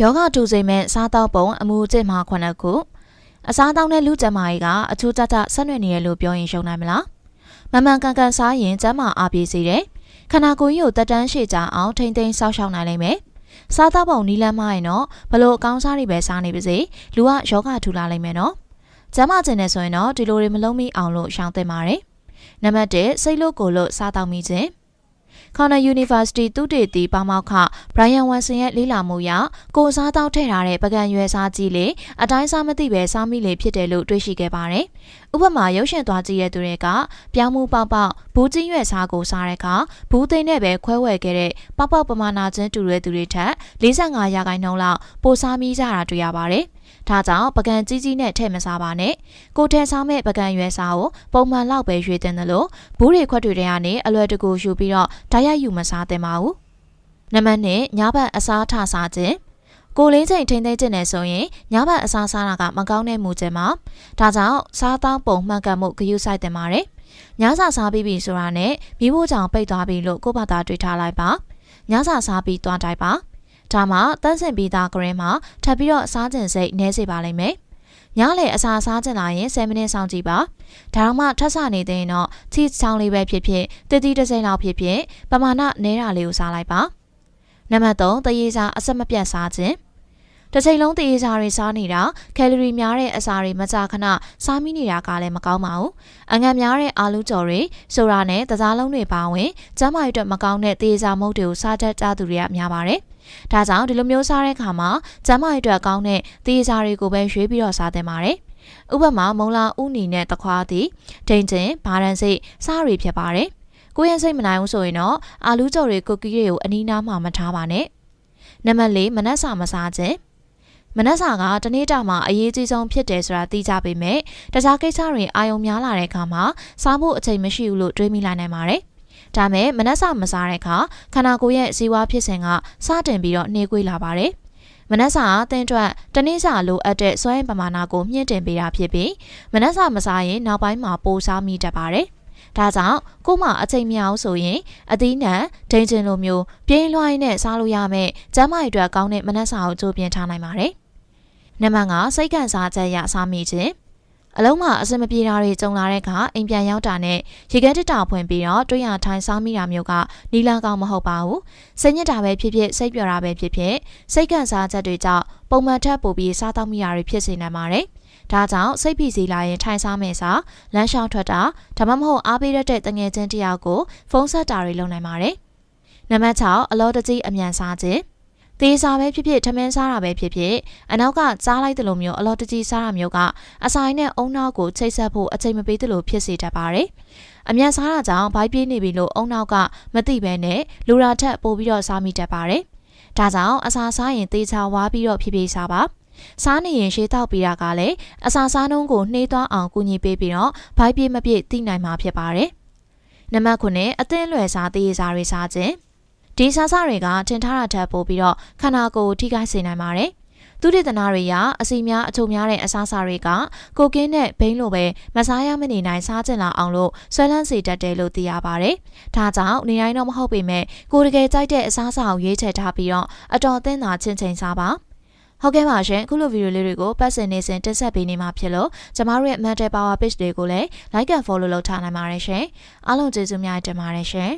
ယောဂတူစိမ်မဲ့စားတောက်ပုံအမှုကျင့်မှာခုနှစ်ခုအစားတောက်တဲ့လူကျန်းမာရေးကအချိုးကျကျဆက်နွယ်နေရလို့ပြောရင်ရှုံနိုင်မလားမမှန်ကန်ကန်စားရင်ကျန်းမာအားပြေစေတယ်ခန္ဓာကိုယ်ကြီးကိုတက်တန်းရှည်ကြအောင်ထိမ့်သိမ်းဆောက်ရှောက်နိုင်လိမ့်မယ်စားတောက်ပုံနီးလန်းမရင်တော့ဘလို့အကောင်းစားတွေပဲစားနေပါစေလူကယောဂထူလာလိမ့်မယ်နော်ကျန်းမာခြင်းနဲ့ဆိုရင်တော့ဒီလိုတွေမလုံးမိအောင်လို့ရှောင်သင့်ပါတယ်နံပါတ်1စိတ်လို့ကိုယ်လို့စားတောက်မိခြင်း Cornell University သုတေသီပါမောက္ခ Brian Watson ရဲ့လေ့လာမှုအရကိုစားတောက်ထည့်ထားတဲ့ပကံရွယ်စားကြီးလေအတိုင်းစားမသိပဲစားမိလေဖြစ်တယ်လို့တွေ့ရှိခဲ့ပါတယ်။ဥပမာရုပ်ရှင်သွားကြည့်တဲ့သူတွေကပြောင်းမှုပေါက်ပေါက်ဘူးကြီးရွယ်စားကိုစားတဲ့အခါဘူးသိမ့်နဲ့ပဲခွဲဝယ်ခဲ့တဲ့ပေါက်ပေါက်ပမာဏချင်းတူတဲ့သူတွေထက်45ရာခိုင်နှုန်းလောက်ပိုစားမိကြတာတွေ့ရပါတယ်။ ဒါကြောင့်ပကံကြီးကြီးနဲ့ထည့်မစားပါနဲ့။ကိုထဲစားမဲ့ပကံရွယ်စားကိုပုံမှန်လောက်ပဲရွေးတင်တယ်လို့ဘူးတွေခွက်တွေထဲကနေအလွယ်တကူယူပြီးတော့ဓာတ်ရိုက်ယူမစားသင့်ပါဘူး။နံပါတ်1ညဘက်အစားထစားခြင်းကိုလင်းချိန်ထိမ့်သိမ့်ကျင်နေဆိုရင်ညဘက်အစားစားတာကမကောင်းတဲ့မူခြင်းမှာဒါကြောင့်စားတောင်းပုံမှန်ကန်မှုဂရုစိုက်တင်ပါတယ်။ညစာစားပြီးပြီဆိုတာနဲ့မိဖို့ကြောင့်ပိတ်သွားပြီလို့ကိုယ့်ဘာသာတွေးထားလိုက်ပါ။ညစာစားပြီးသွားတိုက်ပါ။ ဒါမှတန်းစင်ပြီးသားကရင်မှာထပ်ပြီးတော့စားကျင်စိတ်နည်းစေပါလိမ့်မယ်။ညလေအစာစားကျင်လာရင်10မိနစ်စောင့်ကြည့်ပါ။ဒါတော့မှထပ်ဆနေတဲ့ရင်တော့ချီချောင်းလေးပဲဖြစ်ဖြစ်တတိတစ်စိမ့်လောက်ဖြစ်ဖြစ်ပမာဏနဲတာလေးကိုစားလိုက်ပါ။နံပါတ်3တရေစာအဆက်မပြတ်စားခြင်း တစ်ချိန်လုံးတရေစာတွေစားနေတာကယ်လရီများတဲ့အစာတွေမကြာခဏစားမိနေတာကလည်းမကောင်းပါဘူး။အငတ်များတဲ့အာလူးကြော်တွေဆိုတာနဲ့တစားလုံးတွေပါဝင်ကျန်းမာရေးအတွက်မကောင်းတဲ့တရေစာမုတ်တွေကိုစားတတ်ကြသူတွေကများပါတယ်။ဒါကြောင့်ဒီလိုမျိုးစားတဲ့အခါမှာကျန်းမာရေးအတွက်ကောင်းတဲ့တရေစာတွေကိုပဲရွေးပြီးတော့စားသင့်ပါတယ်။ဥပမာမုံလာဥနီနဲ့တခွားသည်ဒိန်ကျင်ဘာရန်စိတ်စားတွေဖြစ်ပါတယ်။ကိုယ့်ရဲ့စိတ်မနိုင်ဘူးဆိုရင်တော့အာလူးကြော်တွေကုတ်ကီးတွေကိုအနီးနားမှာမထားပါနဲ့။နံပါတ်၄မနက်စာမစားခြင်း မနက်စာကတနေ့တာမှာအရေးကြီးဆုံးဖြစ်တယ်ဆိုတာသိကြပေမဲ့တခြားကိစ္စတွေအာယုံများလာတဲ့အခါမှာစားဖို့အချိန်မရှိဘူးလို့တွေးမိလိုက်နိုင်ပါတယ်။ဒါမဲ့မနက်စာမစားတဲ့အခါခန္ဓာကိုယ်ရဲ့ဇီဝဖြစ်စဉ်ကစတင်ပြီးတော့နှေးကွေးလာပါတယ်။မနက်စာအသင်းအတွက်တနေ့စာလိုအပ်တဲ့စွမ်းရည်ပမာဏကိုမြင့်တင်ပေးတာဖြစ်ပြီးမနက်စာမစားရင်နောက်ပိုင်းမှာပိုစားမိတတ်ပါတယ်။ဒါကြောင့်ကို့မှာအချိန်မရအောင်ဆိုရင်အသီးနှံဒိန်ကျင်လိုမျိုးပြင်းလွှိုင်းနဲ့စားလို့ရမယ်။ကျန်းမာရေးအတွက်ကောင်းတဲ့မနက်စာကိုကြိုးပြင်ထားနိုင်ပါတယ်။ နံပါတ်5စိတ်ကန်စားချက်ရစားမိခြင်းအလုံးမှာအစင်မပြေတာတွေကြုံလာတဲ့အခါအိမ်ပြန်ရောက်တာနဲ့ရေခဲတစ်တာဖွင့်ပြီးတော့တွေ့ရထိုင်စားမိတာမျိုးကနီလာကောင်းမဟုတ်ပါဘူးစိတ်ညစ်တာပဲဖြစ်ဖြစ်စိတ်ပျော်တာပဲဖြစ်ဖြစ်စိတ်ကန်စားချက်တွေကြောင့်ပုံမှန်ထက်ပိုပြီးစားတော့မိတာတွေဖြစ်စေနိုင်ပါတယ်ဒါကြောင့်စိတ်ဖိစီးလာရင်ထိုင်စားမယ်စာလမ်းလျှောက်ထွက်တာဒါမှမဟုတ်အားပေးရတဲ့တငယ်ချင်းတယောက်ကိုဖုန်းဆက်တာတွေလုပ်နိုင်ပါတယ်နံပါတ်6အလောတကြီးအမြန်စားခြင်း သေးစားပဲဖြစ်ဖြစ်ထမင်းစားတာပဲဖြစ်ဖြစ်အနောက်ကကြားလိုက်တယ်လို့မျိုးအလော်တကြီးစားတာမျိုးကအဆိုင်နဲ့အုံနောက်ကိုချိတ်ဆက်ဖို့အချိန်မပေးသလိုဖြစ်စေတတ်ပါတယ်။အမြန်စားတာကြောင့်ဘိုက်ပြေးနေပြီလို့အုံနောက်ကမသိဘဲနဲ့လူရာထက်ပိုပြီးတော့စားမိတတ်ပါတယ်။ဒါကြောင့်အစာစားရင်သေချာဝါပြီးတော့ဖြည်းဖြည်းစားပါ။စားနေရင်ရှေးတောက်ပြီးတာကလည်းအစာစားနှုံးကိုနှေးသွားအောင်ကူညီပေးပြီးတော့ဘိုက်ပြေးမပြည့်သိနိုင်မှာဖြစ်ပါတယ်။နံပါတ်9အသင်းလွယ်စားသေးစားတွေစားခြင်း ဒီဆာဆတွေကထင်ထားတာထက်ပိုပြီးတော့ခန္ဓာကိုယ်ထိခိုက်စေနိုင်ပါတယ်။သူတေသနာတွေရအစီများအချုံများတဲ့အစားအစာတွေကကိုကင်းနဲ့ဘိန်းလိုပဲမစားရမနေနိုင်စားကျင်လာအောင်လို့ဆွဲလန်းစေတတ်တယ်လို့သိရပါတယ်။ဒါကြောင့်နေတိုင်းတော့မဟုတ်ပေမဲ့ကိုတကယ်ကြိုက်တဲ့အစားအစာကိုရွေးချယ်ထားပြီးတော့အတော်အသင့်သာချင်းချင်းစားပါ။ဟုတ်ကဲ့ပါရှင်အခုလိုဗီဒီယိုလေးတွေကိုပတ်စင်နေစဉ်တက်ဆက်ပေးနေမှာဖြစ်လို့ကျမတို့ရဲ့ Mental Power Page တွေကိုလည်း Like and Follow လုပ်ထားနိုင်ပါတယ်ရှင်အားလုံးကျေးဇူးများတင်ပါတယ်ရှင်